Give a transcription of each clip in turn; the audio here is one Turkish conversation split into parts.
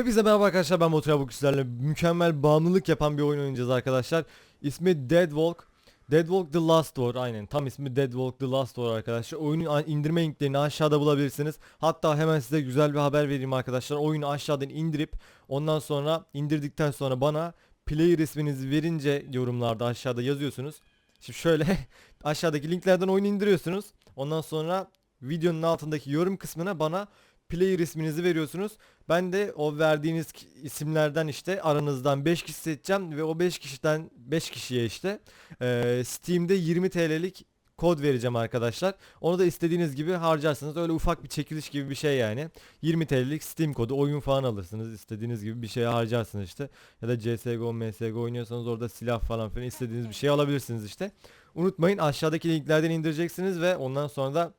Hepinize merhaba arkadaşlar ben Batur bu sizlerle mükemmel bağımlılık yapan bir oyun oynayacağız arkadaşlar. İsmi Deadwalk. Deadwalk The Last War aynen tam ismi Deadwalk The Last War arkadaşlar. Oyunun indirme linklerini aşağıda bulabilirsiniz. Hatta hemen size güzel bir haber vereyim arkadaşlar. Oyunu aşağıdan indirip ondan sonra indirdikten sonra bana player isminizi verince yorumlarda aşağıda yazıyorsunuz. Şimdi şöyle aşağıdaki linklerden oyunu indiriyorsunuz. Ondan sonra videonun altındaki yorum kısmına bana player isminizi veriyorsunuz. Ben de o verdiğiniz isimlerden işte aranızdan 5 kişi seçeceğim ve o 5 kişiden 5 kişiye işte eee, Steam'de 20 TL'lik kod vereceğim arkadaşlar. Onu da istediğiniz gibi harcarsınız. Öyle ufak bir çekiliş gibi bir şey yani. 20 TL'lik Steam kodu oyun falan alırsınız. İstediğiniz gibi bir şeye harcarsınız işte. Ya da CSGO, MSGO oynuyorsanız orada silah falan filan istediğiniz bir şey alabilirsiniz işte. Unutmayın aşağıdaki linklerden indireceksiniz ve ondan sonra da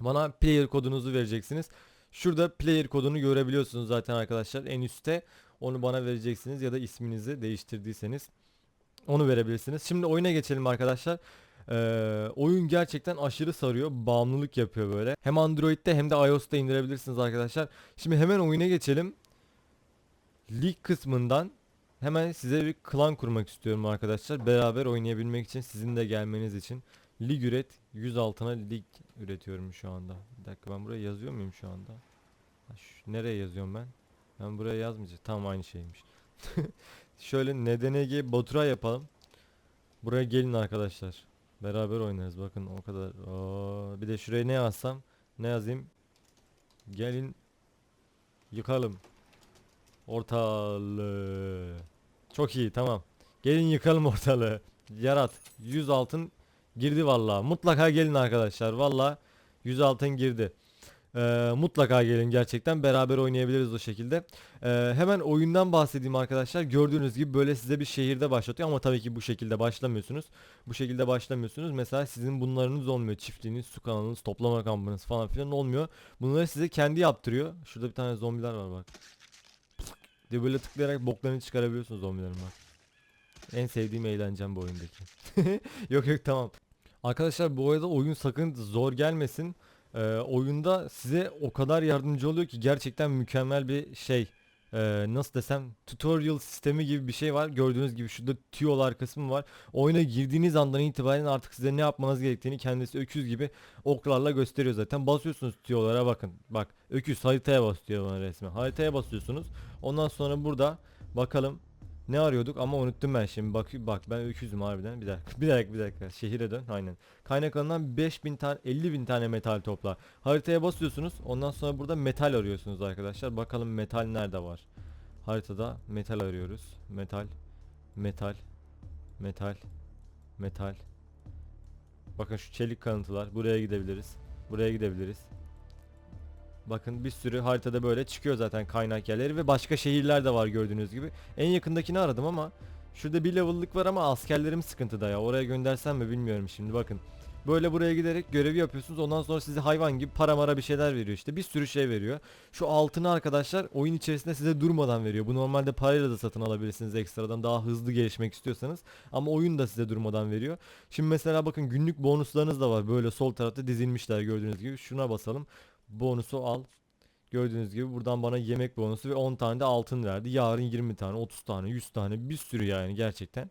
bana player kodunuzu vereceksiniz. Şurada player kodunu görebiliyorsunuz zaten arkadaşlar en üstte. Onu bana vereceksiniz ya da isminizi değiştirdiyseniz onu verebilirsiniz. Şimdi oyuna geçelim arkadaşlar. Ee, oyun gerçekten aşırı sarıyor. Bağımlılık yapıyor böyle. Hem Android'de hem de iOS'ta indirebilirsiniz arkadaşlar. Şimdi hemen oyuna geçelim. Lig kısmından hemen size bir klan kurmak istiyorum arkadaşlar. Beraber oynayabilmek için sizin de gelmeniz için. Lig üret 100 altına lig üretiyorum şu anda. Bir dakika ben buraya yazıyor muyum şu anda? Nereye yazıyorum ben? Ben buraya yazmayacağım. Tam aynı şeymiş. Şöyle NDNG Batura yapalım. Buraya gelin arkadaşlar. Beraber oynarız. Bakın o kadar. Oo, bir de şuraya ne yazsam? Ne yazayım? Gelin yıkalım. Ortalığı. Çok iyi tamam. Gelin yıkalım ortalığı. Yarat. 100 altın girdi vallahi. Mutlaka gelin arkadaşlar. Vallahi 100 altın girdi. Ee, mutlaka gelin gerçekten beraber oynayabiliriz o şekilde. Ee, hemen oyundan bahsedeyim arkadaşlar. Gördüğünüz gibi böyle size bir şehirde başlatıyor ama tabii ki bu şekilde başlamıyorsunuz. Bu şekilde başlamıyorsunuz. Mesela sizin bunlarınız olmuyor. Çiftliğiniz, su kanalınız, toplama kampınız falan filan olmuyor. Bunları size kendi yaptırıyor. Şurada bir tane zombiler var bak. böyle tıklayarak boklarını çıkarabiliyorsunuz zombilerin bak. En sevdiğim eğlencem bu oyundaki. yok yok tamam. Arkadaşlar bu arada oyun sakın zor gelmesin. Ee, oyunda size o kadar yardımcı oluyor ki gerçekten mükemmel bir şey. Ee, nasıl desem tutorial sistemi gibi bir şey var. Gördüğünüz gibi şurada tüyolar kısmı var. Oyuna girdiğiniz andan itibaren artık size ne yapmanız gerektiğini kendisi öküz gibi oklarla gösteriyor zaten. Basıyorsunuz tüyolara bakın. Bak öküz haritaya bas diyor bana resmen. Haritaya basıyorsunuz. Ondan sonra burada bakalım ne arıyorduk ama unuttum ben şimdi. Bak bak ben öküzüm harbiden. Bir dakika. Bir dakika bir dakika. Şehire dön. Aynen. Kaynak alanından 5000 tane 50 bin tane metal topla. Haritaya basıyorsunuz. Ondan sonra burada metal arıyorsunuz arkadaşlar. Bakalım metal nerede var? Haritada metal arıyoruz. Metal. Metal. Metal. Metal. Bakın şu çelik kanıtılar. Buraya gidebiliriz. Buraya gidebiliriz. Bakın bir sürü haritada böyle çıkıyor zaten kaynak yerleri ve başka şehirler de var gördüğünüz gibi. En yakındakini aradım ama şurada bir level'lık var ama askerlerim sıkıntıda ya. Oraya göndersem mi bilmiyorum şimdi bakın. Böyle buraya giderek görevi yapıyorsunuz. Ondan sonra size hayvan gibi para mara bir şeyler veriyor işte. Bir sürü şey veriyor. Şu altını arkadaşlar oyun içerisinde size durmadan veriyor. Bu normalde parayla da satın alabilirsiniz ekstradan daha hızlı gelişmek istiyorsanız. Ama oyun da size durmadan veriyor. Şimdi mesela bakın günlük bonuslarınız da var. Böyle sol tarafta dizilmişler gördüğünüz gibi. Şuna basalım. Bonusu al. Gördüğünüz gibi buradan bana yemek bonusu ve 10 tane de altın verdi. Yarın 20 tane, 30 tane, 100 tane bir sürü yani gerçekten.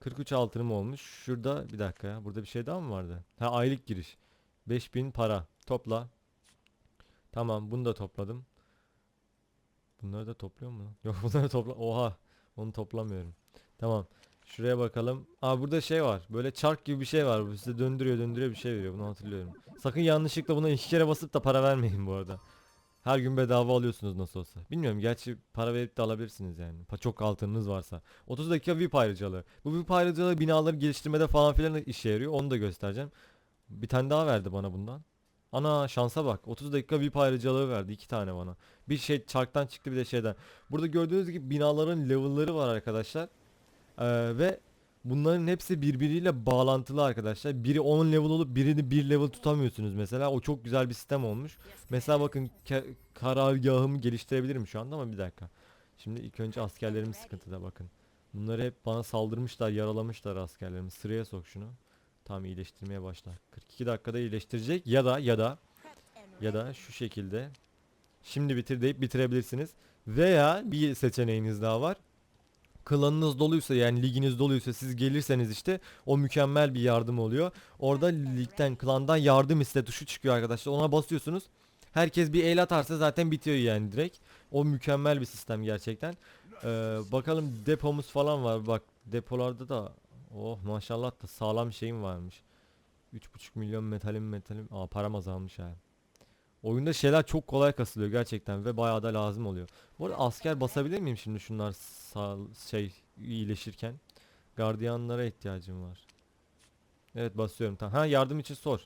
43 altınım olmuş. Şurada bir dakika ya. Burada bir şey daha mı vardı? Ha aylık giriş. 5000 para. Topla. Tamam bunu da topladım. Bunları da topluyor mu? Yok bunları topla. Oha. Onu toplamıyorum. Tamam. Şuraya bakalım. Aa burada şey var. Böyle çark gibi bir şey var. Bu size döndürüyor döndürüyor bir şey veriyor. Bunu hatırlıyorum. Sakın yanlışlıkla buna iki kere basıp da para vermeyin bu arada. Her gün bedava alıyorsunuz nasıl olsa. Bilmiyorum gerçi para verip de alabilirsiniz yani. Çok altınınız varsa. 30 dakika VIP ayrıcalığı. Bu VIP ayrıcalığı binaları geliştirmede falan filan işe yarıyor. Onu da göstereceğim. Bir tane daha verdi bana bundan. Ana şansa bak. 30 dakika VIP ayrıcalığı verdi. iki tane bana. Bir şey çarktan çıktı bir de şeyden. Burada gördüğünüz gibi binaların level'ları var arkadaşlar. Ee, ve bunların hepsi birbiriyle bağlantılı arkadaşlar. Biri 10 level olup birini 1 level tutamıyorsunuz mesela. O çok güzel bir sistem olmuş. Mesela bakın karargahımı geliştirebilirim şu anda ama bir dakika. Şimdi ilk önce askerlerimiz sıkıntıda bakın. Bunları hep bana saldırmışlar, yaralamışlar askerlerimi. Sıraya sok şunu. Tamam iyileştirmeye başla. 42 dakikada iyileştirecek ya da ya da ya da şu şekilde Şimdi bitir deyip bitirebilirsiniz. Veya bir seçeneğiniz daha var. Klanınız doluysa yani liginiz doluysa siz gelirseniz işte o mükemmel bir yardım oluyor. Orada ligden klandan yardım iste tuşu çıkıyor arkadaşlar. Ona basıyorsunuz. Herkes bir el atarsa zaten bitiyor yani direkt. O mükemmel bir sistem gerçekten. Ee, bakalım depomuz falan var. Bak depolarda da oh maşallah da sağlam şeyim varmış. 3.5 milyon metalim metalim. Aa param azalmış ha. Oyunda şeyler çok kolay kasılıyor gerçekten ve bayağı da lazım oluyor. Bu arada asker basabilir miyim şimdi şunlar sağ, şey iyileşirken? Gardiyanlara ihtiyacım var. Evet basıyorum tamam. Ha yardım için sor.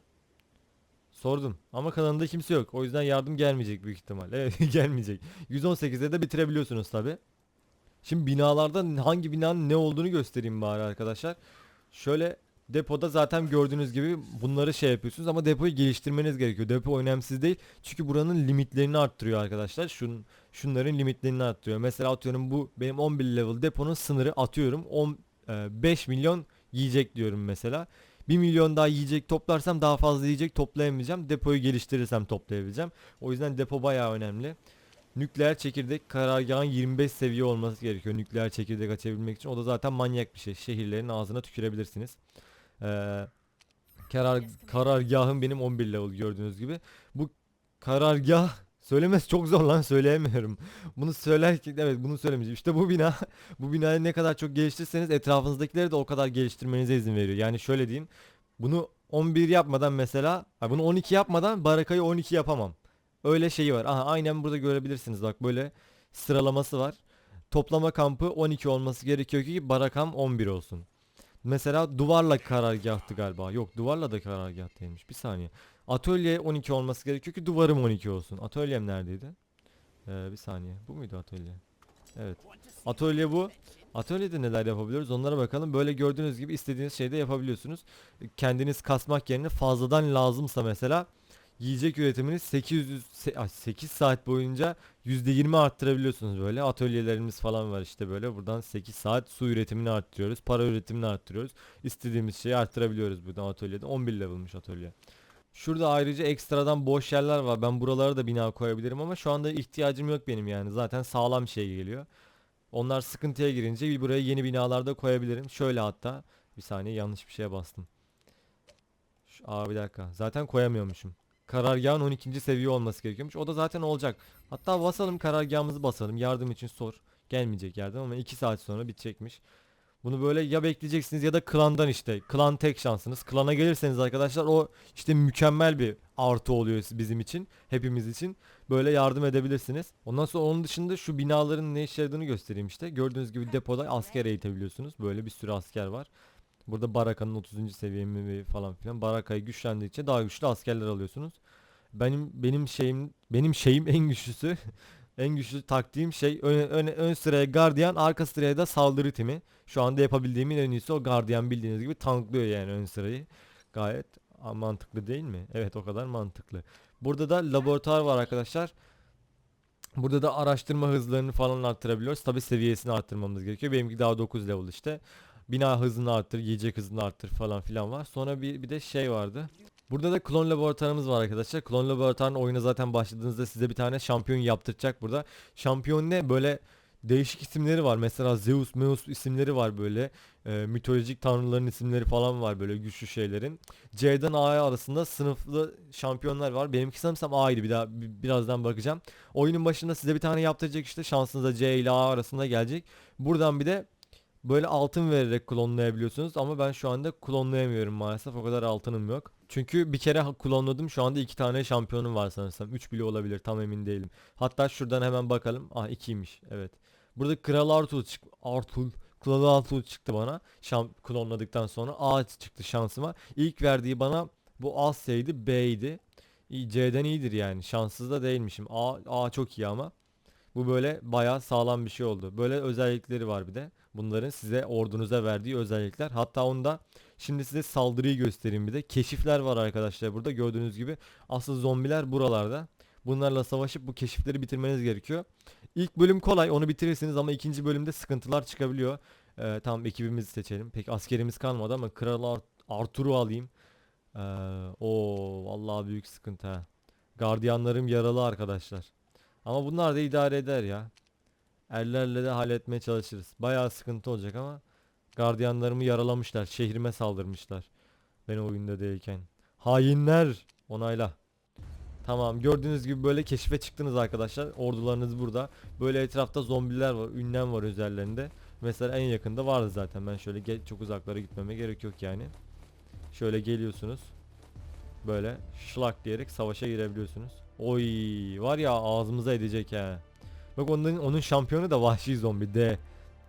Sordum ama kanalında kimse yok. O yüzden yardım gelmeyecek büyük ihtimal. Evet gelmeyecek. 118'de de bitirebiliyorsunuz tabi. Şimdi binalarda hangi binanın ne olduğunu göstereyim bari arkadaşlar. Şöyle depoda zaten gördüğünüz gibi bunları şey yapıyorsunuz ama depoyu geliştirmeniz gerekiyor. Depo önemsiz değil. Çünkü buranın limitlerini arttırıyor arkadaşlar. Şun, şunların limitlerini arttırıyor. Mesela atıyorum bu benim 11 level deponun sınırı atıyorum 10 e, 5 milyon yiyecek diyorum mesela. 1 milyon daha yiyecek toplarsam daha fazla yiyecek toplayamayacağım. Depoyu geliştirirsem toplayabileceğim. O yüzden depo bayağı önemli. Nükleer çekirdek karargahın 25 seviye olması gerekiyor nükleer çekirdek açabilmek için. O da zaten manyak bir şey. Şehirlerin ağzına tükürebilirsiniz. Ee, karar, karargahım benim 11 level gördüğünüz gibi. Bu karargah söylemesi çok zor lan söyleyemiyorum. Bunu söylerken evet bunu söylemeyeceğim. İşte bu bina bu binayı ne kadar çok geliştirirseniz etrafınızdakileri de o kadar geliştirmenize izin veriyor. Yani şöyle diyeyim. Bunu 11 yapmadan mesela bunu 12 yapmadan barakayı 12 yapamam. Öyle şeyi var. Aha aynen burada görebilirsiniz bak böyle sıralaması var. Toplama kampı 12 olması gerekiyor ki barakam 11 olsun. Mesela duvarla karargahtı galiba. Yok duvarla da karargah değilmiş. Bir saniye. Atölye 12 olması gerekiyor ki duvarım 12 olsun. Atölyem neredeydi? Ee, bir saniye. Bu muydu atölye? Evet. Atölye bu. Atölyede neler yapabiliyoruz onlara bakalım. Böyle gördüğünüz gibi istediğiniz şeyde yapabiliyorsunuz. Kendiniz kasmak yerine fazladan lazımsa mesela yiyecek üretimini 800 se- ay, 8 saat boyunca %20 arttırabiliyorsunuz böyle. Atölyelerimiz falan var işte böyle. Buradan 8 saat su üretimini arttırıyoruz. Para üretimini arttırıyoruz. İstediğimiz şeyi arttırabiliyoruz buradan atölyede. 11 level'mış atölye. Şurada ayrıca ekstradan boş yerler var. Ben buralara da bina koyabilirim ama şu anda ihtiyacım yok benim yani. Zaten sağlam şey geliyor. Onlar sıkıntıya girince bir buraya yeni binalarda koyabilirim. Şöyle hatta. Bir saniye yanlış bir şeye bastım. Aa bir dakika. Zaten koyamıyormuşum. Karargahın 12. seviye olması gerekiyormuş. O da zaten olacak. Hatta basalım karargahımızı basalım. Yardım için sor. Gelmeyecek yardım ama 2 saat sonra bitecekmiş. Bunu böyle ya bekleyeceksiniz ya da klandan işte. Klan tek şansınız. Klana gelirseniz arkadaşlar o işte mükemmel bir artı oluyor bizim için. Hepimiz için. Böyle yardım edebilirsiniz. Ondan sonra onun dışında şu binaların ne işe göstereyim işte. Gördüğünüz gibi depoda asker eğitebiliyorsunuz. Böyle bir sürü asker var. Burada Baraka'nın 30. seviyemi falan filan. Baraka'yı güçlendikçe daha güçlü askerler alıyorsunuz. Benim benim şeyim benim şeyim en güçlüsü. en güçlü taktiğim şey ön, ön, ön sıraya gardiyan arka sıraya da saldırı timi. Şu anda yapabildiğimin en iyisi o gardiyan bildiğiniz gibi tanklıyor yani ön sırayı. Gayet mantıklı değil mi? Evet o kadar mantıklı. Burada da laboratuvar var arkadaşlar. Burada da araştırma hızlarını falan arttırabiliyoruz. Tabi seviyesini arttırmamız gerekiyor. Benimki daha 9 level işte. Bina hızını arttır, yiyecek hızını arttır falan filan var. Sonra bir, bir de şey vardı. Burada da klon laboratuvarımız var arkadaşlar. Klon laboratuvarının oyuna zaten başladığınızda size bir tane şampiyon yaptıracak burada. Şampiyon ne? Böyle değişik isimleri var. Mesela Zeus, Meus isimleri var böyle. Ee, mitolojik tanrıların isimleri falan var böyle güçlü şeylerin. C'den A'ya arasında sınıflı şampiyonlar var. Benimki sanırsam A'ydı bir daha bi- birazdan bakacağım. Oyunun başında size bir tane yaptıracak işte şansınıza C ile A arasında gelecek. Buradan bir de böyle altın vererek klonlayabiliyorsunuz ama ben şu anda klonlayamıyorum maalesef o kadar altınım yok. Çünkü bir kere klonladım şu anda iki tane şampiyonum var sanırsam. Üç bile olabilir tam emin değilim. Hatta şuradan hemen bakalım. Ah ikiymiş evet. Burada Kral Arthur çık Arthur Kral Arthur çıktı bana. Şam klonladıktan sonra A çıktı şansıma. İlk verdiği bana bu Asya'ydı B'ydi. C'den iyidir yani. Şanssız da değilmişim. A, A çok iyi ama. Bu böyle bayağı sağlam bir şey oldu. Böyle özellikleri var bir de. Bunların size ordunuza verdiği özellikler. Hatta onda şimdi size saldırıyı göstereyim bir de. Keşifler var arkadaşlar burada gördüğünüz gibi. Asıl zombiler buralarda. Bunlarla savaşıp bu keşifleri bitirmeniz gerekiyor. İlk bölüm kolay onu bitirirsiniz ama ikinci bölümde sıkıntılar çıkabiliyor. Ee, tamam ekibimizi seçelim. Pek askerimiz kalmadı ama Kral Ar- Arthur'u alayım. Ee, o vallahi büyük sıkıntı ha. Gardiyanlarım yaralı arkadaşlar. Ama bunlar da idare eder ya. Erlerle de halletmeye çalışırız. Bayağı sıkıntı olacak ama gardiyanlarımı yaralamışlar. Şehrime saldırmışlar. Ben oyunda değilken. Hainler. Onayla. Tamam gördüğünüz gibi böyle keşfe çıktınız arkadaşlar. Ordularınız burada. Böyle etrafta zombiler var. Ünlem var üzerlerinde. Mesela en yakında vardı zaten. Ben şöyle çok uzaklara gitmeme gerek yok yani. Şöyle geliyorsunuz. Böyle şlak diyerek savaşa girebiliyorsunuz. Oy var ya ağzımıza edecek ha. Bak onun onun şampiyonu da vahşi zombi D.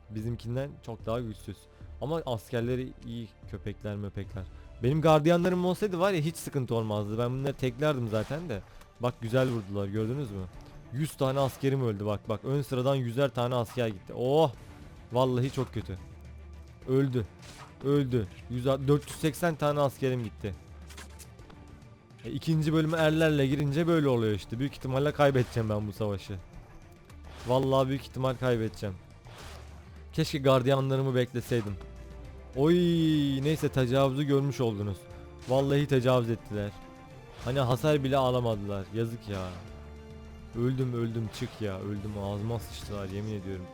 Bizimkinden çok daha güçsüz. Ama askerleri iyi köpekler möpekler. Benim gardiyanlarım olsaydı var ya hiç sıkıntı olmazdı. Ben bunları teklerdim zaten de. Bak güzel vurdular gördünüz mü? 100 tane askerim öldü bak bak. Ön sıradan 100'er tane asker gitti. Oh! Vallahi çok kötü. Öldü. Öldü. 100, 480 tane askerim gitti. E, ikinci bölüme erlerle girince böyle oluyor işte. Büyük ihtimalle kaybedeceğim ben bu savaşı. Vallahi büyük ihtimal kaybedeceğim. Keşke gardiyanlarımı bekleseydim. Oy neyse tecavüzü görmüş oldunuz. Vallahi tecavüz ettiler. Hani hasar bile alamadılar. Yazık ya. Öldüm öldüm çık ya öldüm ağzıma sıçtılar yemin ediyorum.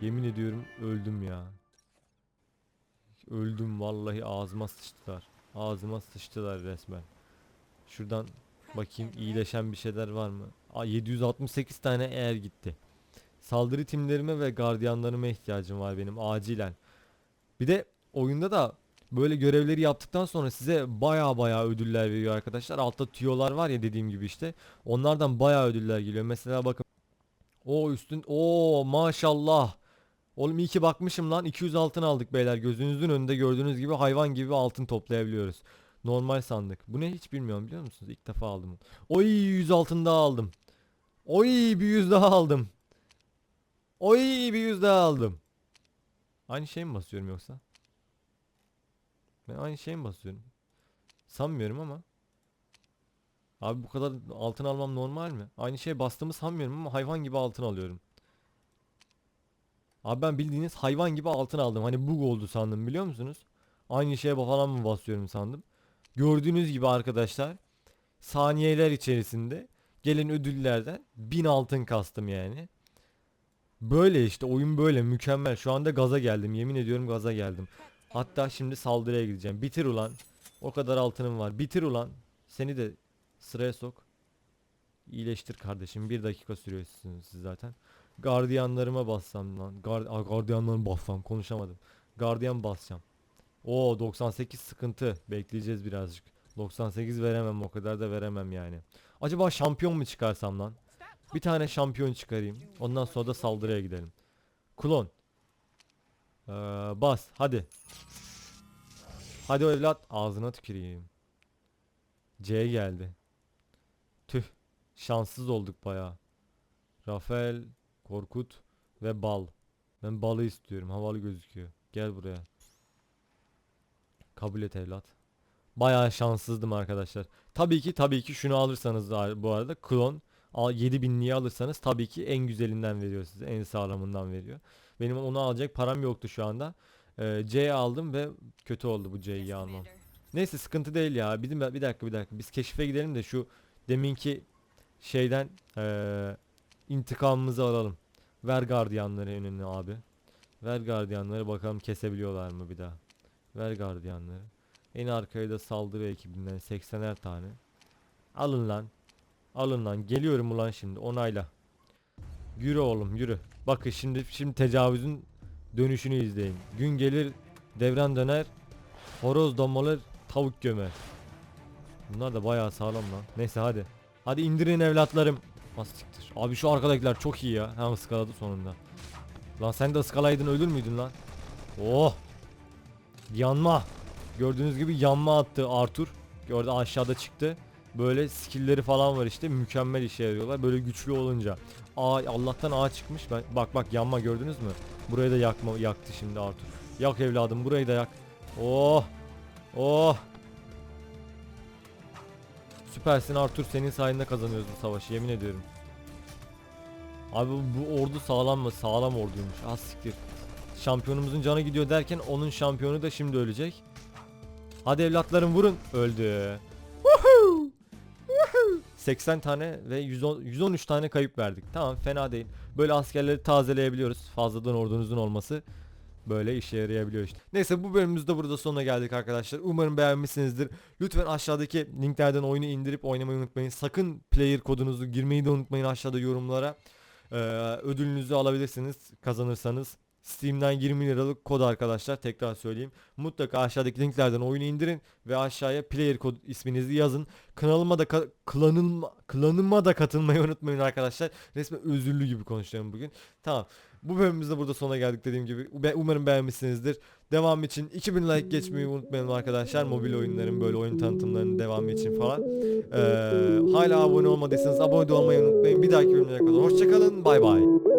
Yemin ediyorum öldüm ya. Öldüm vallahi ağzıma sıçtılar. Ağzıma sıçtılar resmen. Şuradan bakayım iyileşen bir şeyler var mı? Aa, 768 tane eğer gitti. Saldırı timlerime ve gardiyanlarıma ihtiyacım var benim acilen. Bir de oyunda da böyle görevleri yaptıktan sonra size baya baya ödüller veriyor arkadaşlar. Altta tüyolar var ya dediğim gibi işte. Onlardan baya ödüller geliyor. Mesela bakın. O üstün o maşallah. Oğlum iyi ki bakmışım lan 200 altın aldık beyler gözünüzün önünde gördüğünüz gibi hayvan gibi altın toplayabiliyoruz. Normal sandık. Bu ne hiç bilmiyorum biliyor musunuz? İlk defa aldım. Oy 100 altın daha aldım. Oy bir 100 daha aldım. Oy bir 100 daha aldım. Aynı şey mi basıyorum yoksa? Ben aynı şey mi basıyorum? Sanmıyorum ama. Abi bu kadar altın almam normal mi? Aynı şeye bastığımı sanmıyorum ama hayvan gibi altın alıyorum. Abi ben bildiğiniz hayvan gibi altın aldım. Hani bug oldu sandım biliyor musunuz? Aynı şeye falan mı basıyorum sandım. Gördüğünüz gibi arkadaşlar saniyeler içerisinde gelen ödüllerden 1000 altın kastım yani. Böyle işte oyun böyle mükemmel. Şu anda gaza geldim. Yemin ediyorum gaza geldim. Hatta şimdi saldırıya gideceğim. Bitir ulan. O kadar altınım var. Bitir ulan. Seni de sıraya sok. İyileştir kardeşim. Bir dakika sürüyorsunuz siz zaten. Gardiyanlarıma bassam lan. Gard Aa, gardiyanlarımı bassam. Konuşamadım. Gardiyan basacağım. Oo 98 sıkıntı. Bekleyeceğiz birazcık. 98 veremem o kadar da veremem yani. Acaba şampiyon mu çıkarsam lan? Bir tane şampiyon çıkarayım. Ondan sonra da saldırıya gidelim. Klon. Ee, bas hadi. Hadi o evlat ağzına tüküreyim. C geldi. Tüh. Şanssız olduk baya. Rafael, Korkut ve Bal. Ben balı istiyorum. Havalı gözüküyor. Gel buraya. Kabul et evlat. Bayağı şanssızdım arkadaşlar. Tabii ki tabii ki şunu alırsanız da bu arada klon al 7000'liği alırsanız tabii ki en güzelinden veriyor size. En sağlamından veriyor. Benim onu alacak param yoktu şu anda. Ee, C aldım ve kötü oldu bu C'yi almam. Neyse sıkıntı değil ya. Bir, bir dakika bir dakika. Biz keşfe gidelim de şu deminki şeyden eee intikamımızı alalım. Ver gardiyanları önüne abi. Ver gardiyanları bakalım kesebiliyorlar mı bir daha. Ver gardiyanları. En arkaya da saldırı ekibinden 80'er tane. Alın lan. Alın lan. Geliyorum ulan şimdi. Onayla. Yürü oğlum yürü. Bakın şimdi şimdi tecavüzün dönüşünü izleyin. Gün gelir devran döner. Horoz domalır tavuk gömer. Bunlar da bayağı sağlam lan. Neyse hadi. Hadi indirin evlatlarım. Nasıl siktir? Abi şu arkadakiler çok iyi ya. Hem ıskaladı sonunda. Lan sen de ıskalaydın ölür müydün lan? Oh. Yanma. Gördüğünüz gibi yanma attı Arthur. Gördü aşağıda çıktı. Böyle skill'leri falan var işte mükemmel işe yarıyorlar. Böyle güçlü olunca. Aa Allah'tan ağa çıkmış. Ben bak bak yanma gördünüz mü? Burayı da yakma yaktı şimdi Arthur. Yak evladım burayı da yak. Oh. Oh. Süpersin Arthur senin sayende kazanıyoruz bu savaşı yemin ediyorum. Abi bu, ordu sağlam mı? Sağlam orduymuş. Az siktir. Şampiyonumuzun canı gidiyor derken onun şampiyonu da şimdi ölecek. Hadi evlatlarım vurun. Öldü. Woohoo! Woohoo! 80 tane ve 110, 113 tane kayıp verdik. Tamam fena değil. Böyle askerleri tazeleyebiliyoruz. Fazladan ordunuzun olması böyle işe yarayabiliyor işte. Neyse bu bölümümüzde burada sonuna geldik arkadaşlar. Umarım beğenmişsinizdir. Lütfen aşağıdaki linklerden oyunu indirip oynamayı unutmayın. Sakın player kodunuzu girmeyi de unutmayın aşağıda yorumlara. Ee, ödülünüzü alabilirsiniz kazanırsanız. Steam'den 20 liralık kod arkadaşlar tekrar söyleyeyim. Mutlaka aşağıdaki linklerden oyunu indirin ve aşağıya player kod isminizi yazın. Kanalıma da klanılma, klanıma da katılmayı unutmayın arkadaşlar. Resmen özürlü gibi konuşuyorum bugün. Tamam. Bu bölümümüzde burada sona geldik dediğim gibi. Umarım beğenmişsinizdir. Devam için 2000 like geçmeyi unutmayın arkadaşlar. Mobil oyunların böyle oyun tanıtımlarının devamı için falan. Ee, hala abone olmadıysanız abone olmayı unutmayın. Bir dahaki bölümde kadar hoşçakalın. Bay bay.